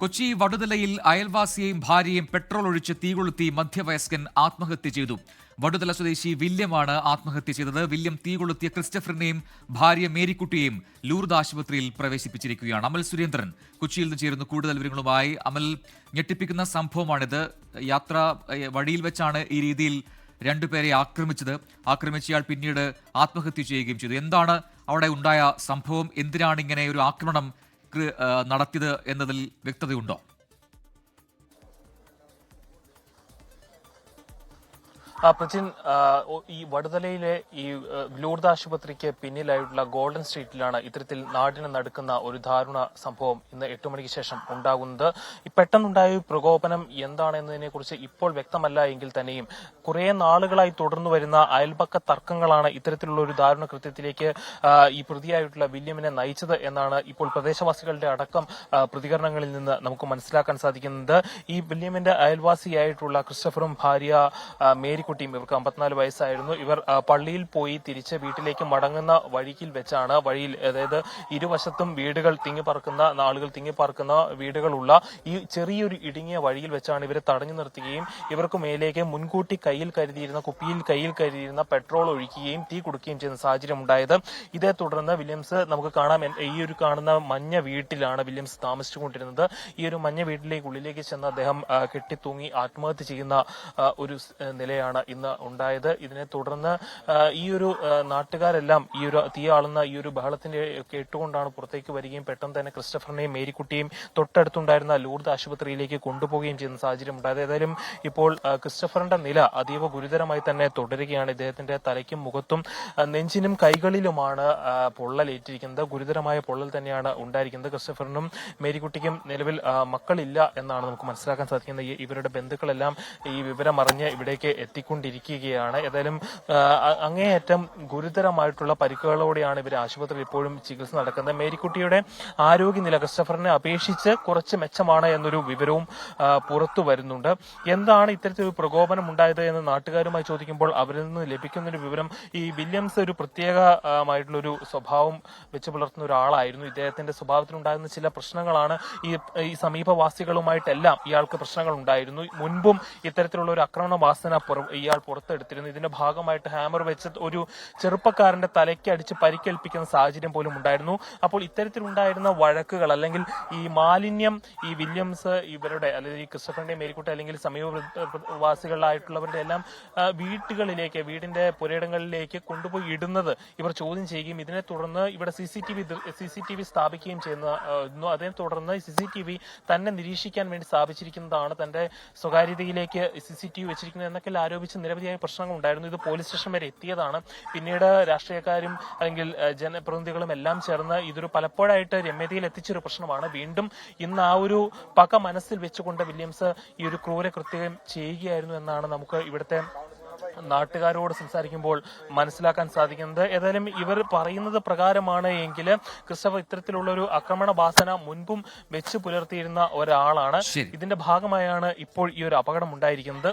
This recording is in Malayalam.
കൊച്ചി വടുതലയിൽ അയൽവാസിയെയും ഭാര്യയും പെട്രോൾ ഒഴിച്ച് തീകൊളുത്തി മധ്യവയസ്കൻ ആത്മഹത്യ ചെയ്തു. വടുതല സ്വദേശി വില്യമാണ് ആത്മഹത്യ ചെയ്തത്. വില്യം തീകൊളുത്തിയ ക്രിസ്റ്റഫറിനെയും ഭാര്യ മേരിക്കുട്ടിയെയും ലൂർദ് ആശുപത്രിയിൽ പ്രവേശിപ്പിച്ചിരിക്കുകയാണ് അമൽ സുരേന്ദ്രൻ. കൊച്ചിയിൽ നിന്ന് ചേരുന്ന കൂടുതൽ വിവരങ്ങളുമായി അമൽ ഞെട്ടിപ്പിക്കുന്ന സംഭവമാണിത്. യാത്ര വഴിയിൽ വെച്ചാണ് ഈ രീതിയിൽ രണ്ടുപേരെ ആക്രമിച്ചത്. ആക്രമിച്ചയാൾ പിന്നീട് ആത്മഹത്യ ചെയ്യുകയും ചെയ്തു. എന്താണ് അവിടെ ഉണ്ടായ സംഭവം? എന്തിനാണ് ഇങ്ങനെ ഒരു ആക്രമണം നടത്തിയത് എന്നതിൽ വ്യക്തതയുണ്ടോ? പ്രജിൻ ഈ വടുതലയിലെ ഈ ലൂർദ് ആശുപത്രിക്ക് പിന്നിലായിട്ടുള്ള ഗോൾഡൻ സ്ട്രീറ്റിലാണ് ഇത്തരത്തിൽ നാടിനെ നടുക്കുന്ന ഒരു ദാരുണ സംഭവം ഇന്ന് എട്ട് മണിക്ക് ശേഷം ഉണ്ടാകുന്നത്. പെട്ടെന്നുണ്ടായ പ്രകോപനം എന്താണെന്നതിനെ കുറിച്ച് ഇപ്പോൾ വ്യക്തമല്ല എങ്കിൽ തന്നെയും കുറെ നാളുകളായി തുടർന്നു വരുന്ന അയൽപക്ക തർക്കങ്ങളാണ് ഇത്തരത്തിലുള്ള ഒരു ദാരുണ കൃത്യത്തിലേക്ക് ഈ പ്രതിയായിട്ടുള്ള വില്യമിനെ നയിച്ചത് എന്നാണ് ഇപ്പോൾ പ്രദേശവാസികളുടെ അടക്കം പ്രതികരണങ്ങളിൽ നിന്ന് നമുക്ക് മനസ്സിലാക്കാൻ സാധിക്കുന്നത്. ഈ വില്യമിന്റെ അയൽവാസിയായിട്ടുള്ള ക്രിസ്റ്റഫറും ഭാര്യ ആ, മേരിക്കുട്ടിയും ഇവർക്ക് അമ്പത്തിനാല് വയസ്സായിരുന്നു. ഇവർ പള്ളിയിൽ പോയി തിരിച്ച് വീട്ടിലേക്ക് മടങ്ങുന്ന വഴിയിൽ വെച്ചാണ് വഴിയിൽ അതായത് ഇരുവശത്തും വീടുകൾ തിങ്ങിപ്പറക്കുന്ന ആളുകൾ തിങ്ങിപ്പറക്കുന്ന വീടുകളുള്ള ഈ ചെറിയൊരു ഇടുങ്ങിയ വഴിയിൽ വെച്ചാണ് ഇവരെ തടഞ്ഞു നിർത്തുകയും ഇവർക്ക് മേലേക്ക് മുൻകൂട്ടി കയ്യിൽ കരുതിയിരുന്ന കുപ്പിയിൽ കയ്യിൽ കരുതിയിരുന്ന പെട്രോൾ ഒഴിക്കുകയും തീ കൊടുക്കുകയും ചെയ്യുന്ന സാഹചര്യം ഉണ്ടായത്. ഇതേ തുടർന്ന് വില്യംസ് നമുക്ക് കാണാം ഈ ഒരു കാണുന്ന മഞ്ഞ വീട്ടിലാണ് വില്യംസ് താമസിച്ചുകൊണ്ടിരുന്നത്. ഈ ഒരു മഞ്ഞ വീട്ടിലേക്ക് ഉള്ളിലേക്ക് ചെന്ന് അദ്ദേഹം കെട്ടിത്തൂങ്ങി ആത്മഹത്യ ചെയ്യുന്ന ഒരു സ്- ആ, ഇന്ന് ഉണ്ടായത്. ഇതിനെ തുടർന്ന് ഈ ഒരു നാട്ടുകാരെല്ലാം ഈ ഒരു തീ ആളുന്ന ഈ ഒരു ബഹളത്തിന്റെ കേട്ടുകൊണ്ടാണ് പുറത്തേക്ക് വരികയും പെട്ടെന്ന് തന്നെ ക്രിസ്റ്റഫറിനെയും മേരിക്കുട്ടിയും തൊട്ടടുത്തുണ്ടായിരുന്ന ലൂർദ് ആശുപത്രിയിലേക്ക് കൊണ്ടുപോവുകയും ചെയ്യുന്ന സാഹചര്യം ഉണ്ടായത്. ഏതായാലും ഇപ്പോൾ ക്രിസ്റ്റഫറിന്റെ നില അതീവ ഗുരുതരമായി തന്നെ തുടരുകയാണ്. ഇദ്ദേഹത്തിന്റെ തലയ്ക്കും മുഖത്തും നെഞ്ചിനും കൈകളിലുമാണ് പൊള്ളലേറ്റിരിക്കുന്നത്. ഗുരുതരമായ പൊള്ളൽ തന്നെയാണ് ഉണ്ടായിരിക്കുന്നത്. ക്രിസ്റ്റഫറിനും മേരിക്കുട്ടിക്കും നിലവിൽ മക്കളില്ല എന്നാണ് നമുക്ക് മനസ്സിലാക്കാൻ സാധിക്കുന്നത്. ഇവരുടെ ബന്ധുക്കളെല്ലാം ഈ വിവരം അറിഞ്ഞ് ഇവിടേക്ക് എത്തിക്കൊണ്ടിരിക്കുകയാണ് ഏതായാലും അങ്ങേയറ്റം ഗുരുതരമായിട്ടുള്ള പരിക്കുകളോടെയാണ് ഇവർ ആശുപത്രിയിൽ ഇപ്പോഴും ചികിത്സ നടക്കുന്നത്. മേരിക്കുട്ടിയുടെ ആരോഗ്യനില ക്രിസ്റ്റഫറിനെ അപേക്ഷിച്ച് കുറച്ച് മെച്ചമാണ് എന്നൊരു വിവരവും പുറത്തു വരുന്നുണ്ട്. എന്താണ് ഇത്തരത്തിലൊരു പ്രകോപനം ഉണ്ടായത് എന്ന് നാട്ടുകാരുമായി ചോദിക്കുമ്പോൾ അവരിൽ നിന്ന് ലഭിക്കുന്ന ഒരു വിവരം ഈ വില്യംസ് ഒരു പ്രത്യേകമായിട്ടുള്ളൊരു സ്വഭാവം വെച്ച് പുലർത്തുന്ന ഒരാളായിരുന്നു. ഇദ്ദേഹത്തിന്റെ സ്വഭാവത്തിലുണ്ടാകുന്ന ചില പ്രശ്നങ്ങളാണ് ഈ ഈ സമീപവാസികളുമായിട്ടെല്ലാം ഇയാൾക്ക് പ്രശ്നങ്ങൾ ഉണ്ടായിരുന്നു മുൻപും ഇത്തരത്തിലുള്ള ഒരു ആക്രമണ വാസന ഇയാൾ പുറത്തെടുത്തിരുന്നു ഇതിന്റെ ഭാഗമായിട്ട് ഹാമർ വെച്ച് ഒരു ചെറുപ്പക്കാരന്റെ തലയ്ക്ക് അടിച്ച് പരിക്കേൽപ്പിക്കുന്ന സാഹചര്യം പോലും ഉണ്ടായിരുന്നു അപ്പോൾ ഇത്തരത്തിലുണ്ടായിരുന്ന വഴക്കുകൾ അല്ലെങ്കിൽ ഈ മാലിന്യം ഈ വില്യംസ് ഇവരുടെ അല്ലെങ്കിൽ ഈ ക്രിസ്റ്റഫറിന്റെ മേരിക്കുട്ടി അല്ലെങ്കിൽ സമീപവാസികളായിട്ടുള്ളവരുടെ എല്ലാം വീട്ടുകളിലേക്ക് വീടിന്റെ പുരയിടങ്ങളിലേക്ക് കൊണ്ടുപോയി ഇടുന്നത് ഇവർ ചോദ്യം ചെയ്യുകയും ഇതിനെ തുടർന്ന് ഇവിടെ C C T V C C T V സ്ഥാപിക്കുകയും ചെയ്യുന്ന. അതിനെ തുടർന്ന് സി സി ടി വി തന്നെ നിരീക്ഷിക്കാൻ വേണ്ടി സ്ഥാപിച്ചിരിക്കുന്നതാണ് തന്റെ സ്വകാര്യതയിലേക്ക് സി സി ടി വി വെച്ചിരിക്കുന്നത് എന്നൊക്കെ ആരോപിച്ച് നിരവധിയായ പ്രശ്നങ്ങൾ ഉണ്ടായിരുന്നു ഇത് പോലീസ് സ്റ്റേഷൻ വരെ എത്തിയതാണ്. പിന്നീട് രാഷ്ട്രീയക്കാരും അല്ലെങ്കിൽ ജനപ്രതിനിധികളും എല്ലാം ചേർന്ന് ഇതൊരു പലപ്പോഴായിട്ട് രമ്യതയിൽ എത്തിച്ചൊരു പ്രശ്നമാണ്. വീണ്ടും ഇന്ന് ആ ഒരു പക മനസ്സിൽ വെച്ചുകൊണ്ട് വില്യംസ് ഈ ഒരു ക്രൂരകൃത്യം ചെയ്യുകയായിരുന്നു എന്നാണ് നമുക്ക് ഇവിടുത്തെ നാട്ടുകാരോട് സംസാരിക്കുമ്പോൾ മനസ്സിലാക്കാൻ സാധിക്കുന്നത്. ഏതായാലും ഇവർ പറയുന്നത് പ്രകാരമാണ് എങ്കിൽ ക്രിസ്റ്റഫർ ഇത്തരത്തിലുള്ള ഒരു ആക്രമണ വാസന മുൻപും വെച്ച് പുലർത്തിയിരുന്ന ഒരാളാണ്. ഇതിന്റെ ഭാഗമായാണ് ഇപ്പോൾ ഈ ഒരു അപകടം ഉണ്ടായിരിക്കുന്നത്.